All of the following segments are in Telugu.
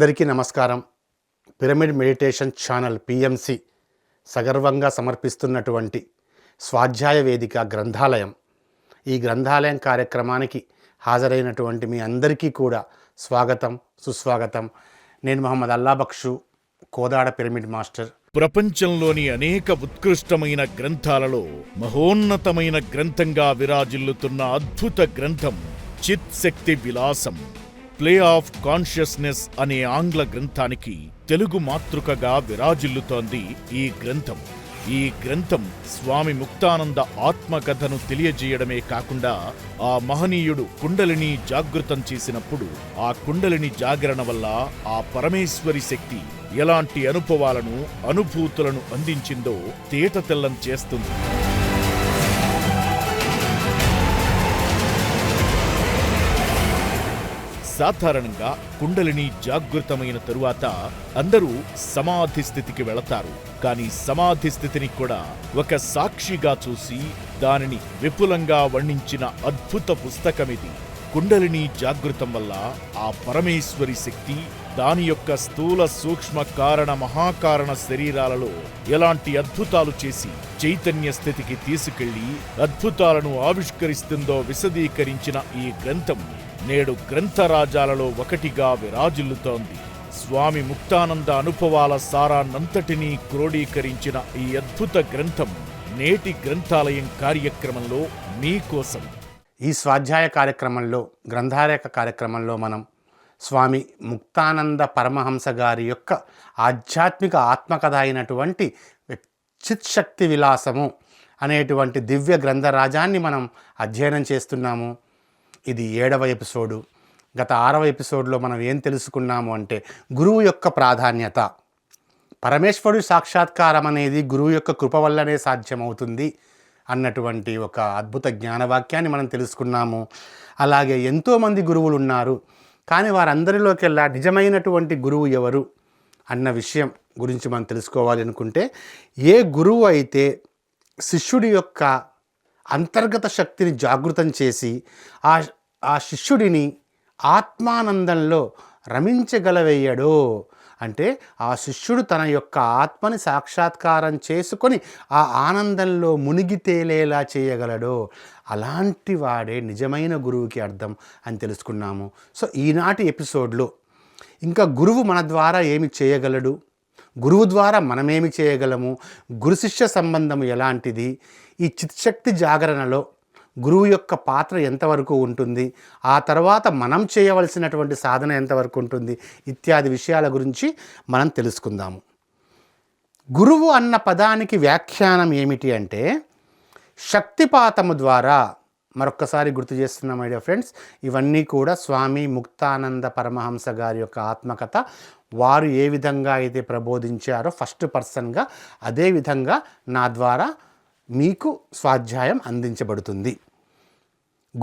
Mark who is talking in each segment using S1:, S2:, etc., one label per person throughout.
S1: అందరికీ నమస్కారం. పిరమిడ్ మెడిటేషన్ ఛానల్ పిఎంసి సగర్వంగా సమర్పిస్తున్నటువంటి స్వాధ్యాయ వేదిక గ్రంథాలయం. ఈ గ్రంథాలయం కార్యక్రమానికి హాజరైనటువంటి మీ అందరికీ కూడా స్వాగతం సుస్వాగతం. నేను మహమ్మద్ అల్లాబక్షు కోదాడ పిరమిడ్ మాస్టర్.
S2: ప్రపంచంలోని అనేక ఉత్కృష్టమైన గ్రంథాలలో మహోన్నతమైన గ్రంథంగా విరాజిల్లుతున్న అద్భుత గ్రంథం Chit Shakti Vilasam. Play of consciousness అనే ఆంగ్ల గ్రంథానికి తెలుగు మాతృకగా విరాజిల్లుతోంది ఈ గ్రంథం. ఈ గ్రంథం స్వామి ముక్తానంద ఆత్మకథను తెలియజేయడమే కాకుండా ఆ మహనీయుడు కుండలిని జాగృతం చేసినప్పుడు ఆ కుండలిని జాగరణ వల్ల ఆ పరమేశ్వరి శక్తి ఎలాంటి అనుభవాలను అనుభూతులను అందించిందో తేటతెల్లం చేస్తుంది. సాధారణంగా కుండలిని జాగృతమైన తరువాత అందరూ సమాధి స్థితికి వెళతారు. కానీ సమాధి స్థితిని కూడా ఒక సాక్షిగా చూసి దానిని విపులంగా వర్ణించిన అద్భుత పుస్తకమిది. కుండలిని జాగృతం వల్ల ఆ పరమేశ్వరి శక్తి దాని యొక్క స్థూల సూక్ష్మ కారణ మహాకారణ శరీరాలలో ఎలాంటి అద్భుతాలు చేసి చైతన్య స్థితికి తీసుకెళ్ళి అద్భుతాలను ఆవిష్కరిస్తుందో విశదీకరించిన ఈ గ్రంథం నేడు గ్రంథరాజాలలో ఒకటిగా విరాజిల్లుతోంది. స్వామి ముక్తానంద అనుభవాల సారాన్నంతటినీ క్రోడీకరించిన ఈ అద్భుత గ్రంథం నేటి గ్రంథాలయం కార్యక్రమంలో మీకోసం
S1: ఈ స్వాధ్యాయ కార్యక్రమంలో గ్రంథాలయక కార్యక్రమంలో మనం స్వామి ముక్తానంద పరమహంస గారి యొక్క ఆధ్యాత్మిక ఆత్మకథ అయినటువంటి చిత్శక్తి విలాసము అనేటువంటి దివ్య గ్రంథరాజాన్ని మనం అధ్యయనం చేస్తున్నాము. ఇది ఏడవ ఎపిసోడు. గత ఆరవ ఎపిసోడ్లో మనం ఏం తెలుసుకున్నాము అంటే గురువు యొక్క ప్రాధాన్యత. పరమేశ్వరుడు సాక్షాత్కారం అనేది గురువు యొక్క కృప వల్లనే సాధ్యమవుతుంది అన్నటువంటి ఒక అద్భుత జ్ఞానవాక్యాన్ని మనం తెలుసుకున్నాము. అలాగే ఎంతోమంది గురువులు ఉన్నారు. కానీ వారందరిలోకెల్లా నిజమైనటువంటి గురువు ఎవరు అన్న విషయం గురించి మనం తెలుసుకోవాలి అనుకుంటే ఏ గురువు అయితే శిష్యుడి యొక్క అంతర్గత శక్తిని జాగృతం చేసి ఆ ఆ శిష్యుడిని ఆత్మానందంలో రమించగలవేయడో. అంటే ఆ శిష్యుడు తన యొక్క ఆత్మని సాక్షాత్కారం చేసుకొని ఆ ఆనందంలో మునిగి తేలేలా చేయగలడో. అలాంటి వాడే నిజమైన గురువుకి అర్థం అని తెలుసుకున్నాము. సో ఈనాటి ఎపిసోడ్లో ఇంకా గురువు మన ద్వారా ఏమి చేయగలడు? గురువు ద్వారా మనమేమి చేయగలము? గురు శిష్య సంబంధం ఎలాంటిది? ఈ చిత్శక్తి జాగరణలో గురువు యొక్క పాత్ర ఎంతవరకు ఉంటుంది? ఆ తర్వాత మనం చేయవలసినటువంటి సాధన ఎంతవరకు ఉంటుంది? ఇత్యాది విషయాల గురించి మనం తెలుసుకుందాము. గురువు అన్న పదానికి వ్యాఖ్యానం ఏమిటి అంటే శక్తిపాతము ద్వారా మరొక్కసారి గుర్తు చేస్తున్నాం మై డియర్ ఫ్రెండ్స్ ఇవన్నీ కూడా స్వామి ముక్తానంద పరమహంస గారి యొక్క ఆత్మకథ వారు ఏ విధంగా అయితే ప్రబోధించారో ఫస్ట్ పర్సన్గా అదే విధంగా నా ద్వారా మీకు స్వాధ్యాయం అందించబడుతుంది.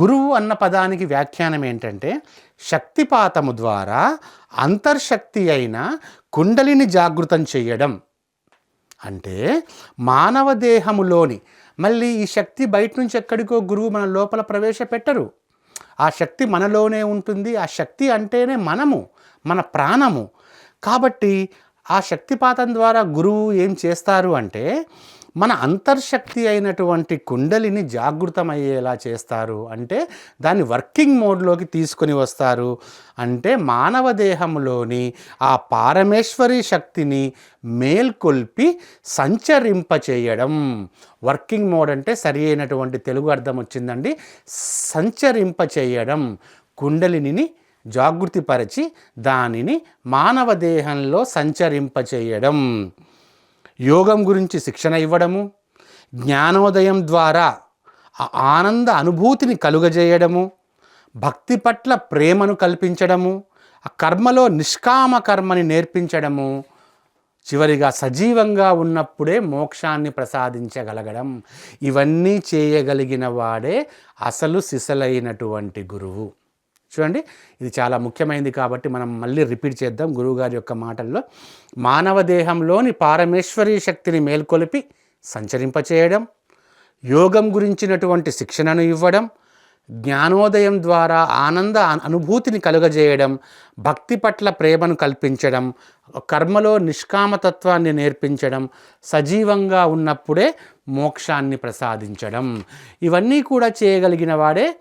S1: గురువు అన్న పదానికి వ్యాఖ్యానం ఏంటంటే శక్తిపాతము ద్వారా అంతర్శక్తి అయిన కుండలిని జాగృతం చేయడం అంటే మానవ దేహములోని మళ్ళీ ఈ శక్తి బయట నుంచి ఎక్కడికో గురువు మన లోపల ప్రవేశపెట్టరు. ఆ శక్తి మనలోనే ఉంటుంది ఆ శక్తి అంటేనే మనము మన ప్రాణము. కాబట్టి ఆ శక్తిపాతం ద్వారా గురువు ఏం చేస్తారు అంటే మన అంతర్శక్తి అయినటువంటి కుండలిని జాగృతమయ్యేలా చేస్తారు. అంటే దాన్ని వర్కింగ్ మోడ్లోకి తీసుకొని వస్తారు. అంటే మానవ దేహంలోని ఆ పారమేశ్వరి శక్తిని మేల్కొల్పి సంచరింపచేయడం. వర్కింగ్ మోడ్ అంటే సరి అయినటువంటి తెలుగు అర్థం వచ్చిందండి. సంచరింపచేయడం. కుండలిని జాగృతిపరచి దానిని మానవ దేహంలో సంచరింపచేయడం. యోగం గురించి శిక్షణ ఇవ్వడము జ్ఞానోదయం ద్వారా ఆ ఆనంద అనుభూతిని కలుగజేయడము భక్తి పట్ల ప్రేమను కల్పించడము ఆ కర్మలో నిష్కామ కర్మని నేర్పించడము చివరిగా సజీవంగా ఉన్నప్పుడే మోక్షాన్ని ప్రసాదించగలగడం. ఇవన్నీ చేయగలిగిన వాడే అసలు సిసలైనటువంటి గురువు. చూడండి ఇది చాలా ముఖ్యమైనది కాబట్టి మనం మళ్ళీ రిపీట్ చేద్దాం గురువుగారి యొక్క మాటల్లో. మానవ దేహంలోని పారమేశ్వరీ శక్తిని మేల్కొలిపి సంచరింపచేయడం యోగం గురించినటువంటి శిక్షణను ఇవ్వడం జ్ఞానోదయం ద్వారా ఆనంద అనుభూతిని కలుగజేయడం భక్తి పట్ల ప్రేమను కల్పించడం కర్మలో నిష్కామతత్వాన్ని నేర్పించడం సజీవంగా ఉన్నప్పుడే మోక్షాన్ని ప్రసాదించడం. ఇవన్నీ కూడా చేయగలిగిన వాడే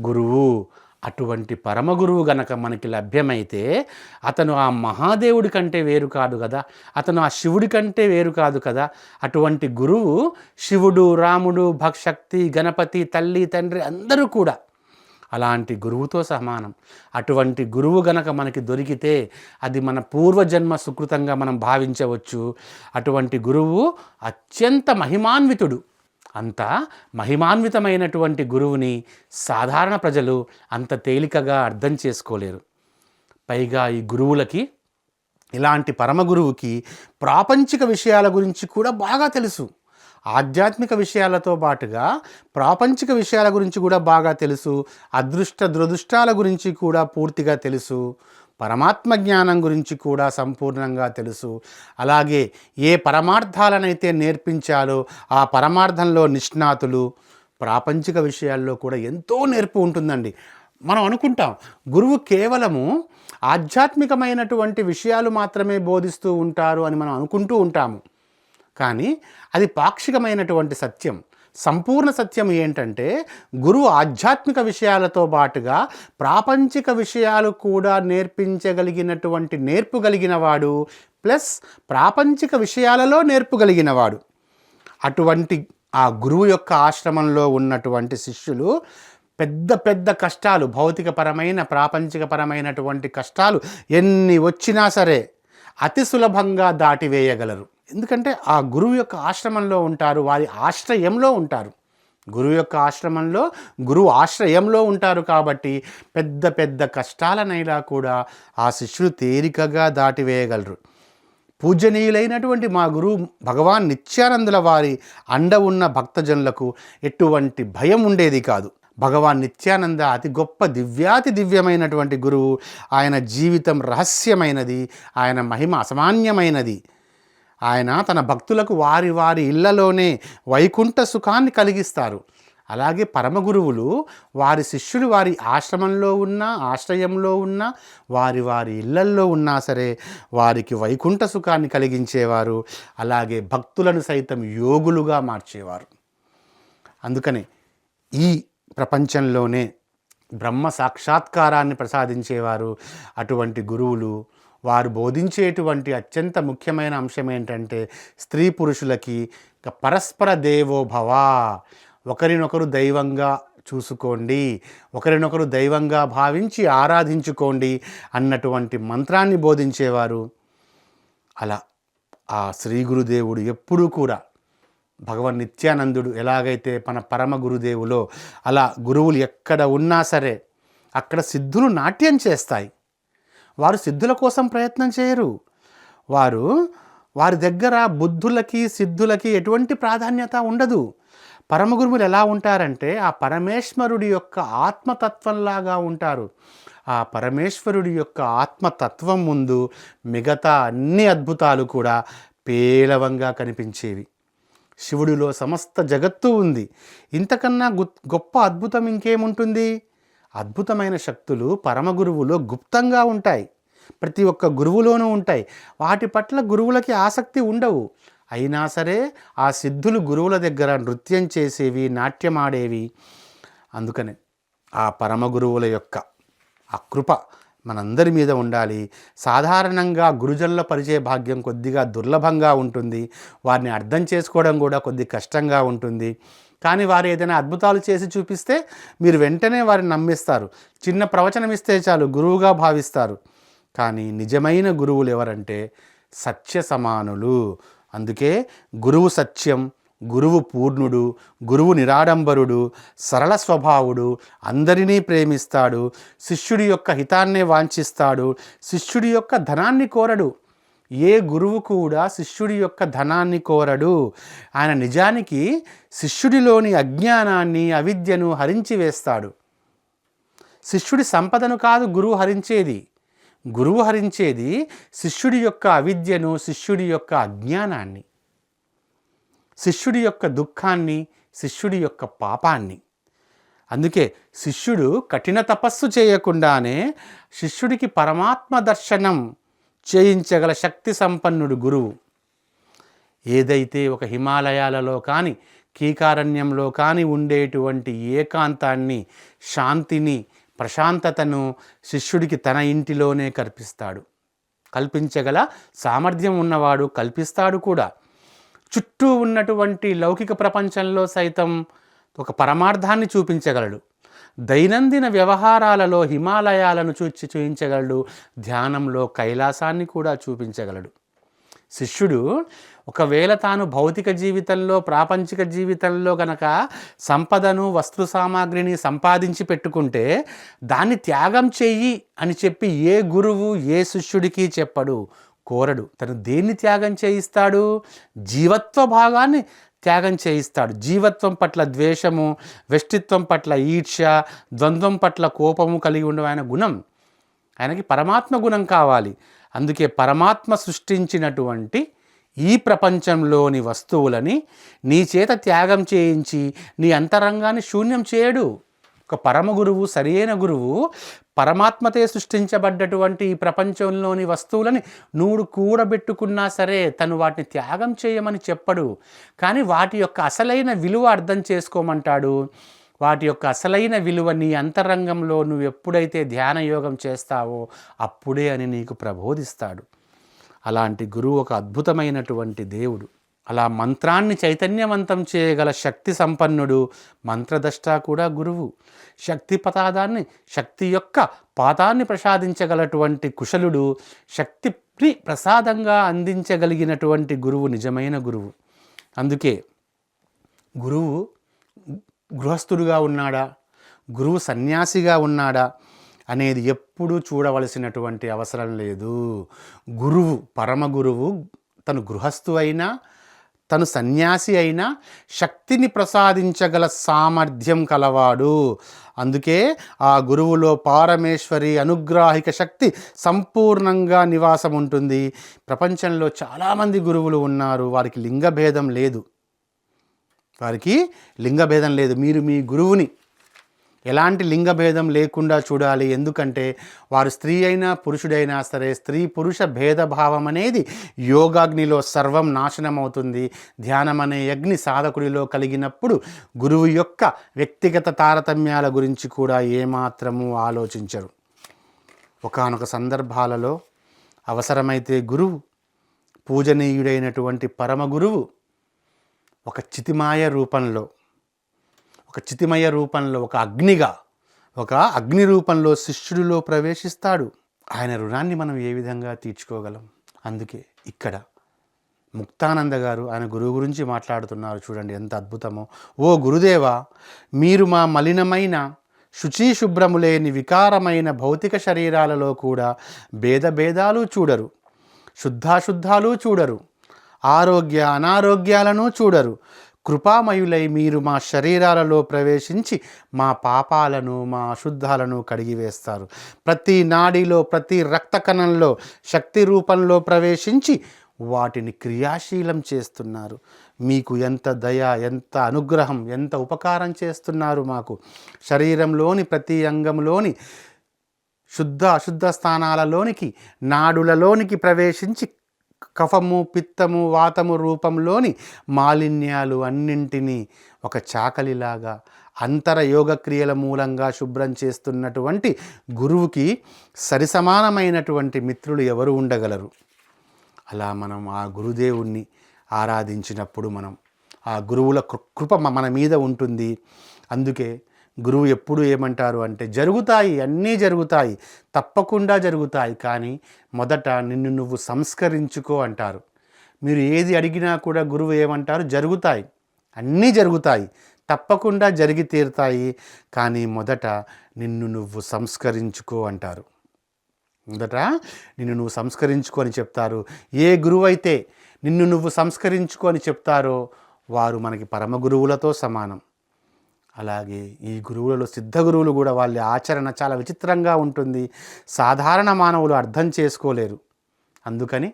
S1: గురువు. అటువంటి పరమ గురువు గనక మనకి లభ్యమైతే అతను ఆ మహాదేవుడి కంటే వేరు కాదు కదా అతను ఆ శివుడి కంటే వేరు కాదు కదా. అటువంటి గురువు శివుడు రాముడు భక్శక్తి గణపతి తల్లి తండ్రి అందరూ కూడా అలాంటి గురువుతో సమానం. అటువంటి గురువు గనక మనకి దొరికితే అది మన పూర్వజన్మ సుకృతంగా మనం భావించవచ్చు. అటువంటి గురువు అత్యంత మహిమాన్వితుడు. అంత మహిమాన్వితమైనటువంటి గురువుని సాధారణ ప్రజలు అంత తేలికగా అర్థం చేసుకోలేరు. పైగా ఈ గురువులకి ఇలాంటి పరమ గురువుకి ప్రాపంచిక విషయాల గురించి కూడా బాగా తెలుసు. ఆధ్యాత్మిక విషయాలతో పాటుగా ప్రాపంచిక విషయాల గురించి కూడా బాగా తెలుసు. అదృష్ట దురదృష్టాల గురించి కూడా పూర్తిగా తెలుసు. పరమాత్మ జ్ఞానం గురించి కూడా సంపూర్ణంగా తెలుసు. అలాగే ఏ పరమార్థాలనైతే నేర్పించాలో ఆ పరమార్థంలో నిష్ణాతులు ప్రాపంచిక విషయాల్లో కూడా ఎంతో నేర్పు ఉంటుందండి. మనం అనుకుంటాం గురువు కేవలము ఆధ్యాత్మికమైనటువంటి విషయాలు మాత్రమే బోధిస్తూ ఉంటారు అని మనం అనుకుంటూ ఉంటాము. కానీ అది పాక్షికమైనటువంటి సత్యం. సంపూర్ణ సత్యం ఏంటంటే గురువు ఆధ్యాత్మిక విషయాలతో పాటుగా ప్రాపంచిక విషయాలు కూడా నేర్పించగలిగినటువంటి నేర్పు వాడు ప్లస్ ప్రాపంచిక విషయాలలో నేర్పుగలిగినవాడు అటువంటి ఆ గురువు యొక్క ఆశ్రమంలో ఉన్నటువంటి శిష్యులు పెద్ద పెద్ద కష్టాలు భౌతికపరమైన ప్రాపంచికపరమైనటువంటి కష్టాలు ఎన్ని వచ్చినా సరే అతి సులభంగా దాటివేయగలరు. ఎందుకంటే ఆ గురువు యొక్క ఆశ్రమంలో ఉంటారు వారి ఆశ్రయంలో ఉంటారు. గురువు యొక్క ఆశ్రమంలో గురువు ఆశ్రయంలో ఉంటారు కాబట్టి పెద్ద పెద్ద కష్టాలనైనా కూడా ఆ శిష్యులు తేలికగా దాటివేయగలరు. పూజనీయులైనటువంటి మా గురువు భగవాన్ నిత్యానందుల వారి అండ ఉన్న భక్తజనులకు ఎటువంటి భయం ఉండేది కాదు. భగవాన్ నిత్యానంద అతి గొప్ప దివ్యాతి దివ్యమైనటువంటి గురువు. ఆయన జీవితం రహస్యమైనది ఆయన మహిమ అసామాన్యమైనది. ఆయన తన భక్తులకు వారి వారి ఇళ్ళలోనే వైకుంఠ సుఖాన్ని కలిగిస్తారు. అలాగే పరమగురువులు వారి శిష్యులు వారి ఆశ్రమంలో ఉన్నా ఆశ్రయంలో ఉన్నా వారి వారి ఇళ్ళల్లో ఉన్నా సరే వారికి వైకుంఠ సుఖాన్ని కలిగించేవారు. అలాగే భక్తులను సైతం యోగులుగా మార్చేవారు. అందుకనే ఈ ప్రపంచంలోనే బ్రహ్మ సాక్షాత్కారాన్ని ప్రసాదించేవారు అటువంటి గురువులు వారు బోధించేటువంటి అత్యంత ముఖ్యమైన అంశం ఏంటంటే స్త్రీ పురుషులకి పరస్పర దేవోభవ. ఒకరినొకరు దైవంగా చూసుకోండి ఒకరినొకరు దైవంగా భావించి ఆరాధించుకోండి అన్నటువంటి మంత్రాన్ని బోధించేవారు. అలా ఆ శ్రీ గురుదేవుడు ఎప్పుడూ కూడా భగవన్ నిత్యానందుడు ఎలాగైతే మన పరమ గురుదేవులో అలా గురువులు ఎక్కడ ఉన్నా సరే అక్కడ సిద్ధులు నాట్యం చేస్తాయి. వారు సిద్ధుల కోసం ప్రయత్నం చేయరు. వారు వారి దగ్గర బుద్ధులకి సిద్ధులకి ఎటువంటి ప్రాధాన్యత ఉండదు. పరమ గురువులు ఎలా ఉంటారంటే ఆ పరమేశ్వరుడి యొక్క ఆత్మతత్వంలాగా ఉంటారు. ఆ పరమేశ్వరుడి యొక్క ఆత్మతత్వం ముందు మిగతా అన్ని అద్భుతాలు కూడా పేలవంగా కనిపించేవి. శివుడిలో సమస్త జగత్తు ఉంది. ఇంతకన్నా గొప్ప అద్భుతం ఇంకేముంటుంది? అద్భుతమైన శక్తులు పరమ గురువులో గుప్తంగా ఉంటాయి. ప్రతి ఒక్క గురువులోనూ ఉంటాయి. వాటి పట్ల గురువులకి ఆసక్తి ఉండవు. అయినా సరే ఆ సిద్ధులు గురువుల దగ్గర నృత్యం చేసేవి నాట్యమాడేవి. అందుకనే ఆ పరమ గురువుల యొక్క ఆ కృప మనందరి మీద ఉండాలి. సాధారణంగా గురుజనుల పరిచయ భాగ్యం కొద్దిగా దుర్లభంగా ఉంటుంది. వారిని అర్థం చేసుకోవడం కూడా కొద్ది కష్టంగా ఉంటుంది. కానీ వారు ఏదైనా అద్భుతాలు చేసి చూపిస్తే మీరు వెంటనే వారిని నమ్మిస్తారు. చిన్న ప్రవచనం ఇస్తే చాలు గురువుగా భావిస్తారు. కానీ నిజమైన గురువులు ఎవరంటే సత్య సమానులు. అందుకే గురువు సత్యం గురువు పూర్ణుడు గురువు నిరాడంబరుడు సరళ స్వభావుడు అందరినీ ప్రేమిస్తాడు శిష్యుడి యొక్క హితాన్నే వాంఛిస్తాడు శిష్యుడి యొక్క ధనాన్ని కోరడు. ఏ గురువు కూడా శిష్యుడి యొక్క ధనాన్ని కోరడు. ఆయన నిజానికి శిష్యుడిలోని అజ్ఞానాన్ని అవిద్యను హరించి వేస్తాడు. శిష్యుడి సంపదను కాదు గురువు హరించేది. గురువు హరించేది శిష్యుడి యొక్క అవిద్యను శిష్యుడి యొక్క అజ్ఞానాన్ని. శిష్యుడి యొక్క దుఃఖాన్ని శిష్యుడి యొక్క పాపాన్ని. అందుకే శిష్యుడు కఠిన తపస్సు చేయకుండానే శిష్యుడికి పరమాత్మ దర్శనం చేయించగల శక్తి సంపన్నుడు గురువు. ఏదైతే ఒక హిమాలయాలలో కానీ కీకారణ్యంలో కానీ ఉండేటువంటి ఏకాంతాన్ని శాంతిని ప్రశాంతతను శిష్యుడికి తన ఇంటిలోనే కల్పిస్తాడు. కల్పించగల సామర్థ్యం ఉన్నవాడు కల్పిస్తాడు కూడా. చుట్టూ ఉన్నటువంటి లౌకిక ప్రపంచంలో సైతం ఒక పరమార్థాన్ని చూపించగలడు. దైనందిన వ్యవహారాలలో హిమాలయాలను చూచి చూపించగలడు ధ్యానంలో కైలాసాన్ని కూడా చూపించగలడు. శిష్యుడు ఒకవేళ తాను భౌతిక జీవితంలో ప్రాపంచిక జీవితంలో గనక సంపదను వస్తు సామాగ్రిని సంపాదించి పెట్టుకుంటే దాన్ని త్యాగం చెయ్యి అని చెప్పి ఏ గురువు ఏ శిష్యుడికి చెప్పడు కోరడు. తను దేన్ని త్యాగం చేయిస్తాడు? జీవత్వ భాగాన్ని త్యాగం చేయిస్తాడు. జీవత్వం పట్ల ద్వేషము వెష్టిత్వం పట్ల ఈర్ష్య ద్వంద్వం పట్ల కోపము కలిగి ఉండడం ఆయన గుణం. ఆయనకి పరమాత్మ గుణం కావాలి. అందుకే పరమాత్మ సృష్టించినటువంటి ఈ ప్రపంచంలోని వస్తువులని నీ చేత త్యాగం చేయించి నీ అంతరంగాన్ని శూన్యం చేయడు. ఒక పరమ గురువు సరియైన గురువు పరమాత్మతే సృష్టించబడ్డటువంటి ఈ ప్రపంచంలోని వస్తువులని నూడు కూడబెట్టుకున్నా సరే తను వాటిని త్యాగం చేయమని చెప్పడు. కానీ వాటి యొక్క అసలైన విలువ అర్థం చేసుకోమంటాడు. వాటి యొక్క అసలైన విలువ నీ అంతరంగంలో నువ్వు ఎప్పుడైతే ధ్యాన యోగం చేస్తావో అప్పుడే అని నీకు ప్రబోధిస్తాడు. అలాంటి గురువు ఒక అద్భుతమైనటువంటి దేవుడు. అలా మంత్రాన్ని చైతన్యవంతం చేయగల శక్తి సంపన్నుడు మంత్రదష్ట కూడా గురువు. శక్తి పతాదాన్ని శక్తి యొక్క పాతాన్ని ప్రసాదించగలటువంటి కుశలుడు శక్తిని ప్రసాదంగా అందించగలిగినటువంటి గురువు నిజమైన గురువు. అందుకే గురువు గృహస్థుడుగా ఉన్నాడా? గురువు సన్యాసిగా ఉన్నాడా? అనేది ఎప్పుడూ చూడవలసినటువంటి అవసరం లేదు. గురువు పరమ గురువు తను గృహస్థు అయినా తను సన్యాసి అయినా శక్తిని ప్రసాదించగల సామర్థ్యం కలవాడు. అందుకే ఆ గురువులో పారమేశ్వరి అనుగ్రాహిక శక్తి సంపూర్ణంగా నివాసం ఉంటుంది. ప్రపంచంలో చాలామంది గురువులు ఉన్నారు. వారికి లింగభేదం లేదు. వారికి లింగభేదం లేదు. మీరు మీ గురువుని ఎలాంటి లింగభేదం లేకుండా చూడాలి? ఎందుకంటే వారు స్త్రీ అయినా పురుషుడైనా సరే స్త్రీ పురుష భేదభావం అనేది యోగాగ్నిలో సర్వం నాశనం అవుతుంది ధ్యానం అనే అగ్ని సాధకుడిలో కలిగినప్పుడు గురువు యొక్క వ్యక్తిగత తారతమ్యాల గురించి కూడా ఏమాత్రము ఆలోచించరు. ఒకానొక సందర్భాలలో అవసరమైతే గురువు పూజనీయుడైనటువంటి పరమ గురువు ఒక చితిమాయ రూపంలో ఒక చితిమయ రూపంలో ఒక అగ్నిగా ఒక అగ్ని రూపంలో శిష్యుడిలో ప్రవేశిస్తాడు. ఆయన రుణాన్ని మనం ఏ విధంగా తీర్చుకోగలం? అందుకే ఇక్కడ ముక్తానంద గారు ఆయన గురువు గురించి మాట్లాడుతున్నారు. చూడండి ఎంత అద్భుతమో. ఓ గురుదేవ మీరు మా మలినమైన శుచి శుభ్రము లేని వికారమైన భౌతిక శరీరాలలో కూడా భేద భేదాలు చూడరు. శుద్ధాశుద్ధాలు చూడరు. ఆరోగ్య అనారోగ్యాలను చూడరు. కృపామయులై మీరు మా శరీరాలలో ప్రవేశించి మా పాపాలను మా అశుద్ధాలను కడిగివేస్తారు. ప్రతి నాడిలో ప్రతి రక్త కణంలో శక్తి రూపంలో ప్రవేశించి వాటిని క్రియాశీలం చేస్తున్నారు. మీకు ఎంత దయ ఎంత అనుగ్రహం ఎంత ఉపకారం చేస్తున్నారు మాకు. శరీరంలోని ప్రతి అంగంలోని శుద్ధ అశుద్ధ స్థానాలలోనికి నాడులలోనికి ప్రవేశించి కఫము పిత్తము వాతము రూపంలోని మాలిన్యాలు అన్నింటినీ ఒక చాకలిలాగా అంతర యోగక్రియల మూలంగా శుభ్రం చేస్తున్నటువంటి గురువుకి సరిసమానమైనటువంటి మిత్రులు ఎవరు ఉండగలరు? అలా మనం ఆ గురుదేవుణ్ణి ఆరాధించినప్పుడు మనం ఆ గురువుల కృ- కృప మన మీద ఉంటుంది. అందుకే గురువు ఎప్పుడు ఏమంటారు అంటే జరుగుతాయి అన్నీ జరుగుతాయి తప్పకుండా జరుగుతాయి కానీ మొదట నిన్ను నువ్వు సంస్కరించుకో అంటారు. మీరు ఏది అడిగినా కూడా గురువు ఏమంటారు? జరుగుతాయి అన్నీ జరుగుతాయి తప్పకుండా జరిగి తీరుతాయి కానీ మొదట నిన్ను నువ్వు సంస్కరించుకో అంటారు. మొదట నిన్ను నువ్వు సంస్కరించుకో అని చెప్తారు. ఏ గురువు అయితే నిన్ను నువ్వు సంస్కరించుకో అని చెప్తారో వారు మనకి పరమ గురువులతో సమానం. అలాగే ఈ గురువులలో సిద్ధ గురువులు కూడా వాళ్ళ ఆచరణ చాలా విచిత్రంగా ఉంటుంది. సాధారణ మానవులు అర్థం చేసుకోలేరు. అందుకని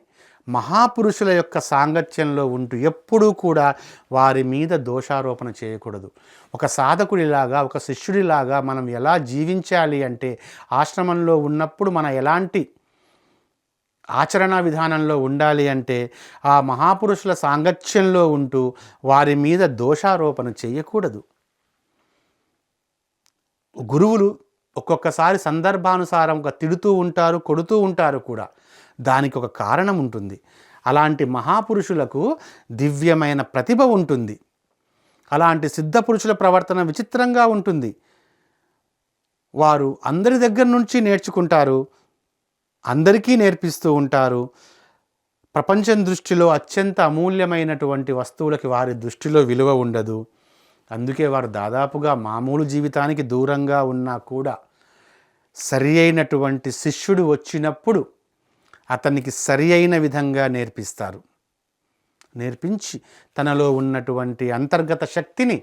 S1: మహాపురుషుల యొక్క సాంగత్యంలో ఉంటూ ఎప్పుడూ కూడా వారి మీద దోషారోపణ చేయకూడదు. ఒక సాధకుడిలాగా ఒక శిష్యుడిలాగా మనం ఎలా జీవించాలి అంటే ఆశ్రమంలో ఉన్నప్పుడు మన ఎలాంటి ఆచరణ విధానంలో ఉండాలి అంటే ఆ మహాపురుషుల సాంగత్యంలో ఉంటూ వారి మీద దోషారోపణ చేయకూడదు. గురువులు ఒక్కొక్కసారి సందర్భానుసారంగా తిడుతూ ఉంటారు కొడుతూ ఉంటారు కూడా. దానికి ఒక కారణం ఉంటుంది. అలాంటి మహాపురుషులకు దివ్యమైన ప్రతిభ ఉంటుంది. అలాంటి సిద్ధ పురుషుల ప్రవర్తన విచిత్రంగా ఉంటుంది. వారు అందరి దగ్గర నుంచి నేర్చుకుంటారు. అందరికీ నేర్పిస్తూ ఉంటారు. ప్రపంచం దృష్టిలో అత్యంత అమూల్యమైనటువంటి వస్తువులకి వారి దృష్టిలో విలువ ఉండదు. అందుకే వారు దాదాపుగా మామూలు జీవితానికి దూరంగా ఉన్నా కూడా సరి అయినటువంటి శిష్యుడు వచ్చినప్పుడు అతనికి సరి అయిన విధంగా నేర్పిస్తారు. నేర్పించి తనలో ఉన్నటువంటి అంతర్గత శక్తిని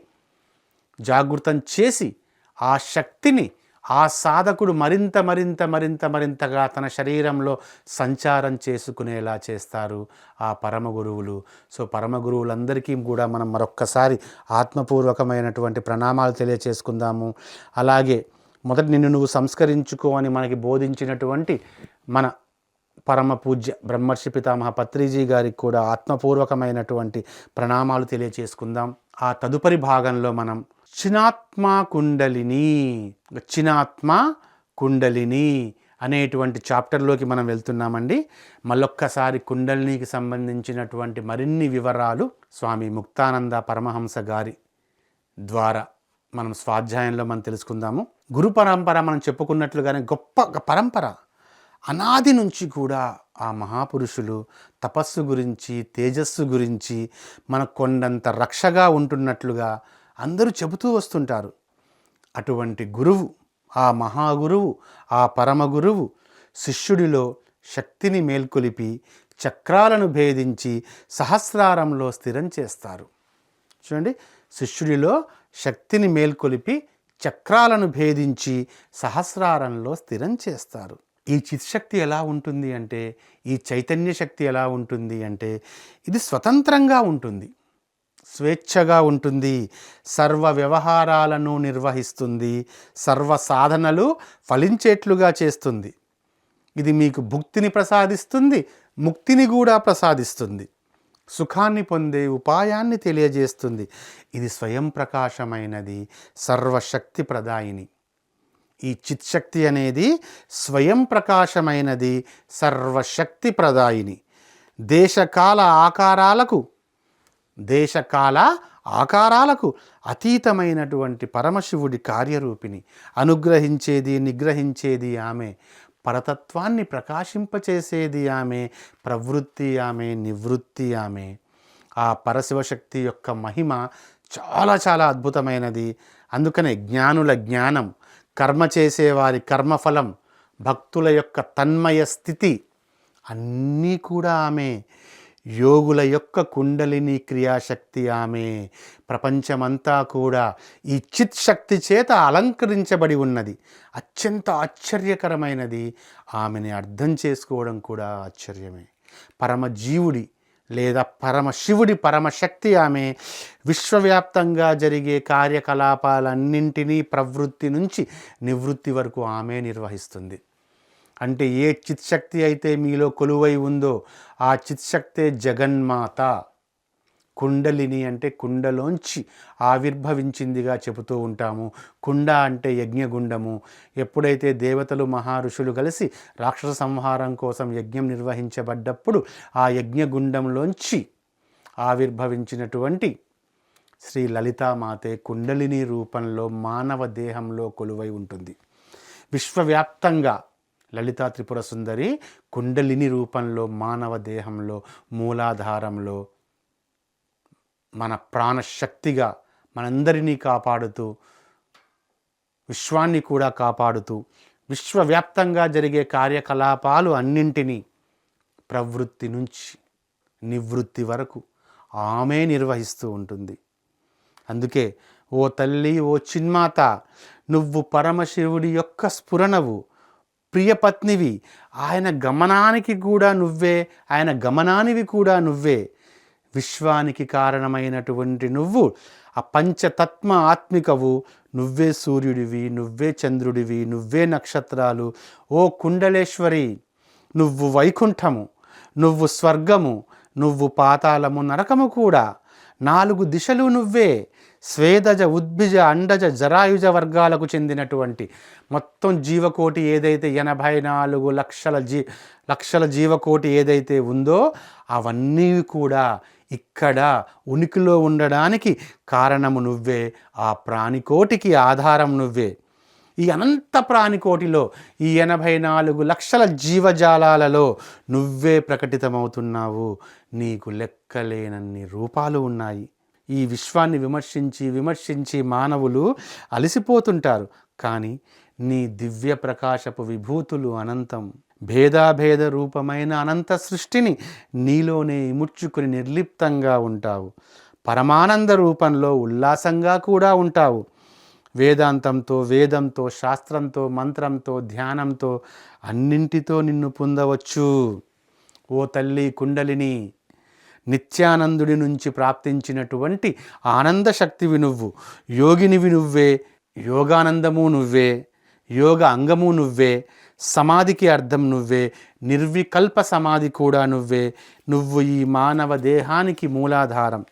S1: జాగృతం చేసి ఆ శక్తిని ఆ సాధకుడు మరింత మరింత మరింత మరింతగా తన శరీరంలో సంచారం చేసుకునేలా చేస్తారు ఆ పరమ గురువులు. సో పరమ గురువులందరికీ కూడా మనం మరొక్కసారి ఆత్మపూర్వకమైనటువంటి ప్రణామాలు తెలియచేసుకుందాము. అలాగే మొదటి నిన్ను నువ్వు సంస్కరించుకో అని మనకి బోధించినటువంటి మన పరమ పూజ్య బ్రహ్మర్షి పితామహ పత్రిజీ గారికి కూడా ఆత్మపూర్వకమైనటువంటి ప్రణామాలు తెలియచేసుకుందాం. ఆ తదుపరి భాగంలో మనం చినాత్మా కుండలిని చినాత్మా కుండలిని అనేటువంటి చాప్టర్లోకి మనం వెళ్తున్నామండి. మళ్ళొక్కసారి కుండలినికి సంబంధించినటువంటి మరిన్ని వివరాలు స్వామి ముక్తానంద పరమహంస గారి ద్వారా మనం స్వాధ్యాయంలో మనం తెలుసుకుందాము. గురు పరంపర మనం చెప్పుకున్నట్లుగానే గొప్ప పరంపర. అనాది నుంచి కూడా ఆ మహాపురుషులు తపస్సు గురించి తేజస్సు గురించి మన కొండంత రక్షగా ఉంటున్నట్లుగా అందరూ చెబుతూ వస్తుంటారు. అటువంటి గురువు ఆ మహాగురువు ఆ పరమ గురువు శిష్యుడిలో శక్తిని మేల్కొలిపి చక్రాలను భేదించి సహస్రారంలో స్థిరం చేస్తారు. చూడండి శిష్యుడిలో శక్తిని మేల్కొలిపి చక్రాలను భేదించి సహస్రారంలో స్థిరం చేస్తారు. ఈ చిత్శక్తి ఎలా ఉంటుంది అంటే ఈ చైతన్య శక్తి ఎలా ఉంటుంది అంటే ఇది స్వతంత్రంగా ఉంటుంది. స్వేచ్ఛగా ఉంటుంది. సర్వ వ్యవహారాలను నిర్వహిస్తుంది. సర్వ సాధనలు ఫలించేట్లుగా చేస్తుంది. ఇది మీకు భుక్తిని ప్రసాదిస్తుంది ముక్తిని కూడా ప్రసాదిస్తుంది. సుఖాన్ని పొందే ఉపాయాన్ని తెలియజేస్తుంది. ఇది స్వయం ప్రకాశమైనది సర్వశక్తి ప్రదాయిని ఈ చిత్శక్తి అనేది స్వయం ప్రకాశమైనది సర్వశక్తి ప్రదాయిని దేశకాల ఆకారాలకు దేశకాల ఆకారాలకు అతీతమైనటువంటి పరమశివుడి కార్యరూపిణి. అనుగ్రహించేది నిగ్రహించేది ఆమె. పరతత్వాన్ని ప్రకాశింపచేసేది ఆమె. ప్రవృత్తి ఆమె నివృత్తి ఆమె. ఆ పరశివశక్తి యొక్క మహిమ చాలా చాలా అద్భుతమైనది. అందుకనే జ్ఞానుల జ్ఞానం కర్మ చేసేవారి కర్మఫలం భక్తుల యొక్క తన్మయ స్థితి అన్నీ కూడా ఆమె. యోగుల యొక్క కుండలిని క్రియాశక్తి ఆమె. ప్రపంచమంతా కూడా ఈ చిత్ శక్తి చేత అలంకరించబడి ఉన్నది. అత్యంత ఆశ్చర్యకరమైనది. ఆమెని అర్థం చేసుకోవడం కూడా ఆశ్చర్యమే. పరమజీవుడి లేదా పరమశివుడి పరమశక్తి ఆమె విశ్వవ్యాప్తంగా జరిగే కార్యకలాపాలన్నింటినీ ప్రవృత్తి నుంచి నివృత్తి వరకు ఆమె నిర్వహిస్తుంది. అంటే ఏ చిత్శక్తి అయితే మీలో కొలువై ఉందో ఆ చిత్శక్తే జగన్మాత. కుండలిని అంటే కుండలోంచి ఆవిర్భవించిందిగా చెబుతూ ఉంటాము. కుండ అంటే యజ్ఞగుండము. ఎప్పుడైతే దేవతలు మహారుషులు కలిసి రాక్షస సంహారం కోసం యజ్ఞం నిర్వహించబడ్డప్పుడు ఆ యజ్ఞగుండంలోంచి ఆవిర్భవించినటువంటి శ్రీ లలితామాతే కుండలిని రూపంలో మానవ దేహంలో కొలువై ఉంటుంది. విశ్వవ్యాప్తంగా లలితా త్రిపుర సుందరి కుండలిని రూపంలో మానవ దేహంలో మూలాధారంలో మన ప్రాణశక్తిగా మనందరినీ కాపాడుతూ విశ్వాన్ని కూడా కాపాడుతూ విశ్వవ్యాప్తంగా జరిగే కార్యకలాపాలు అన్నింటినీ ప్రవృత్తి నుంచి నివృత్తి వరకు ఆమె నిర్వహిస్తూ ఉంటుంది. అందుకే ఓ తల్లి ఓ చిన్మాత నువ్వు పరమశివుడి యొక్క స్ఫురణవు ప్రియపత్నివి ఆయన గమనానికి కూడా నువ్వే ఆయన గమనానివి కూడా నువ్వే. విశ్వానికి కారణమైనటువంటి నువ్వు ఆ పంచతత్మ ఆత్మికవు నువ్వే సూర్యుడివి నువ్వే చంద్రుడివి నువ్వే నక్షత్రాలు. ఓ కుండలేశ్వరి నువ్వు వైకుంఠము నువ్వు స్వర్గము నువ్వు పాతాళము నరకము కూడా. నాలుగు దిశలు నువ్వే. స్వేదజ ఉద్భిజ అండజ జరాయుజ వర్గాలకు చెందినటువంటి మొత్తం జీవకోటి ఏదైతే ఎనభై నాలుగు లక్షల జీ లక్షల జీవకోటి ఏదైతే ఉందో అవన్నీ కూడా ఇక్కడ ఉనికిలో ఉండడానికి కారణము నువ్వే. ఆ ప్రాణికోటికి ఆధారం నువ్వే. ఈ అనంత ప్రాణికోటిలో ఈ ఎనభై నాలుగు లక్షల జీవజాలాలలో నువ్వే ప్రకటితమవుతున్నావు. నీకు లెక్కలేనన్ని రూపాలు ఉన్నాయి. ఈ విశ్వాన్ని విమర్శించి విమర్శించి మానవులు అలసిపోతుంటారు. కానీ నీ దివ్య ప్రకాశపు విభూతులు అనంతం. భేదాభేద రూపమైన అనంత సృష్టిని నీలోనే ఇముడ్చుకుని నిర్లిప్తంగా ఉంటావు. పరమానంద రూపంలో ఉల్లాసంగా కూడా ఉంటావు. వేదాంతంతో వేదంతో శాస్త్రంతో మంత్రంతో ధ్యానంతో అన్నింటితో నిన్ను పొందవచ్చు. ఓ తల్లి కుండలిని నిత్యానందుడి నుంచి ప్రాప్తించినటువంటి ఆనంద శక్తివి నువ్వు. యోగినివి నువ్వే యోగానందము నువ్వే యోగ అంగము నువ్వే సమాధికి అర్థం నువ్వే నిర్వికల్ప సమాధి కూడా నువ్వే. నువ్వు ఈ మానవ దేహానికి మూలాధారం.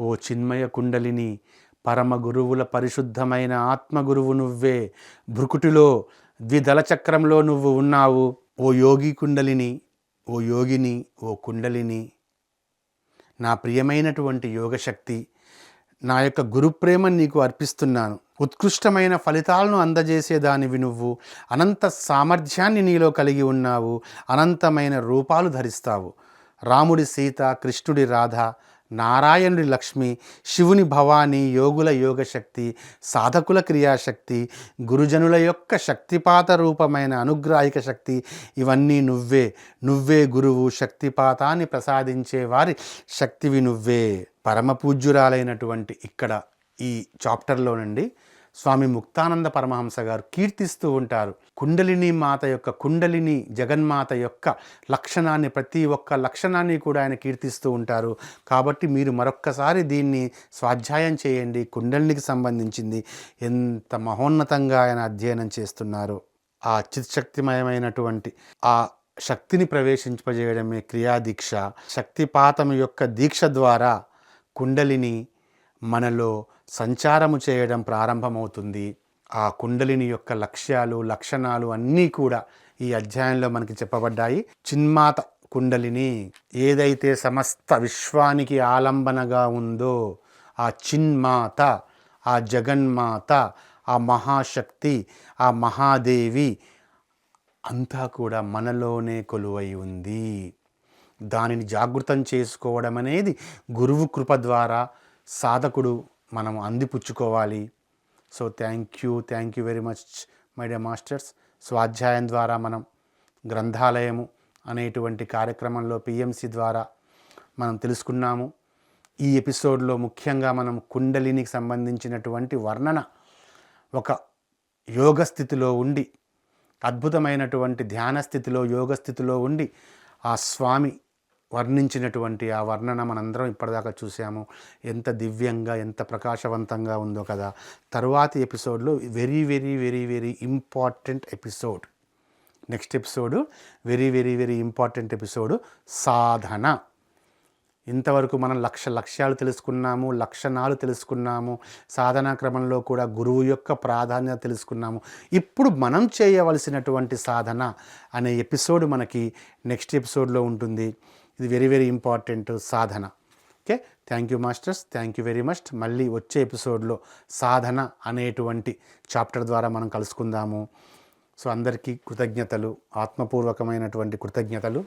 S1: ఓ చిన్మయ కుండలిని పరమ గురువుల పరిశుద్ధమైన ఆత్మగురువు నువ్వే. భృకుటిలో ద్విదళ చక్రంలో నువ్వు ఉన్నావు. ఓ యోగి కుండలిని ఓ యోగిని ఓ కుండలిని నా ప్రియమైనటువంటి యోగశక్తి నా యొక్క గురుప్రేమ నీకు అర్పిస్తున్నాను. ఉత్కృష్టమైన ఫలితాలను అందజేసేదానివి నువ్వు. అనంత సామర్థ్యాన్ని నీలో కలిగి ఉన్నావు. అనంతమైన రూపాలు ధరిస్తావు. రాముడి సీత కృష్ణుడి రాధ నారాయణుడి లక్ష్మి శివుని భవాని యోగుల యోగశక్తి సాధకుల క్రియాశక్తి గురుజనుల యొక్క శక్తిపాత రూపమైన అనుగ్రాహిక శక్తి ఇవన్నీ నువ్వే. నువ్వే గురువు శక్తిపాతాన్ని ప్రసాదించే వారి శక్తివి నువ్వే. పరమపూజ్యురాలైనటువంటి ఇక్కడ ఈ చాప్టర్లోనండి స్వామి ముక్తానంద పరమహంస గారు కీర్తిస్తూ ఉంటారు. కుండలిని మాత యొక్క కుండలిని జగన్మాత యొక్క లక్షణాన్ని ప్రతి ఒక్క లక్షణాన్ని కూడా ఆయన కీర్తిస్తూ ఉంటారు. కాబట్టి మీరు మరొక్కసారి దీన్ని స్వాధ్యాయం చేయండి. కుండలినికి సంబంధించింది ఎంత మహోన్నతంగా ఆయన అధ్యయనం చేస్తున్నారు. ఆ చిత్శక్తిమయమైనటువంటి ఆ శక్తిని ప్రవేశింపజేయడమే క్రియాదీక్ష. శక్తిపాతం యొక్క దీక్ష ద్వారా కుండలిని మనలో సంచారము చేయడం ప్రారంభమవుతుంది. ఆ కుండలిని యొక్క లక్ష్యాలు లక్షణాలు అన్నీ కూడా ఈ అధ్యాయంలో మనకి చెప్పబడ్డాయి. చిన్మాత కుండలిని ఏదైతే సమస్త విశ్వానికి ఆలంబనగా ఉందో ఆ చిన్మాత ఆ జగన్మాత ఆ మహాశక్తి ఆ మహాదేవి అంతా కూడా మనలోనే కొలువై ఉంది. దానిని జాగృతం చేసుకోవడం అనేది గురువు కృప ద్వారా సాధకుడు మనం అందిపుచ్చుకోవాలి. So thank you thank you very much my dear masters స్వాధ్యాయం ద్వారా మనం గ్రంథాలయము అనేటువంటి కార్యక్రమంలో పిఎంసి ద్వారా మనం తెలుసుకున్నాము. ఈ ఎపిసోడ్లో ముఖ్యంగా మనం కుండలినికి సంబంధించినటువంటి వర్ణన ఒక యోగ స్థితిలో ఉండి అద్భుతమైనటువంటి ధ్యాన స్థితిలో యోగ స్థితిలో ఉండి ఆ స్వామి వర్ణించినటువంటి ఆ వర్ణన మనందరం ఇప్పటిదాకా చూసాము. ఎంత దివ్యంగా ఎంత ప్రకాశవంతంగా ఉందో కదా. తరువాతి ఎపిసోడ్లో very very very very important episode. Next episode very very very important episode సాధన. ఇంతవరకు మనం లక్ష లక్ష్యాలు తెలుసుకున్నాము లక్షణాలు తెలుసుకున్నాము సాధనా క్రమంలో కూడా గురువు యొక్క ప్రాధాన్యత తెలుసుకున్నాము. ఇప్పుడు మనం చేయవలసినటువంటి సాధన అనే ఎపిసోడ్ మనకి నెక్స్ట్ ఎపిసోడ్లో ఉంటుంది. ఇది very very important Sadhana. Okay thank you masters thank you very much మళ్ళీ వచ్చే ఎపిసోడ్లో సాధన అనేటువంటి చాప్టర్ ద్వారా మనం కలుసుకుందాము. సో అందరికీ కృతజ్ఞతలు. ఆత్మపూర్వకమైనటువంటి కృతజ్ఞతలు.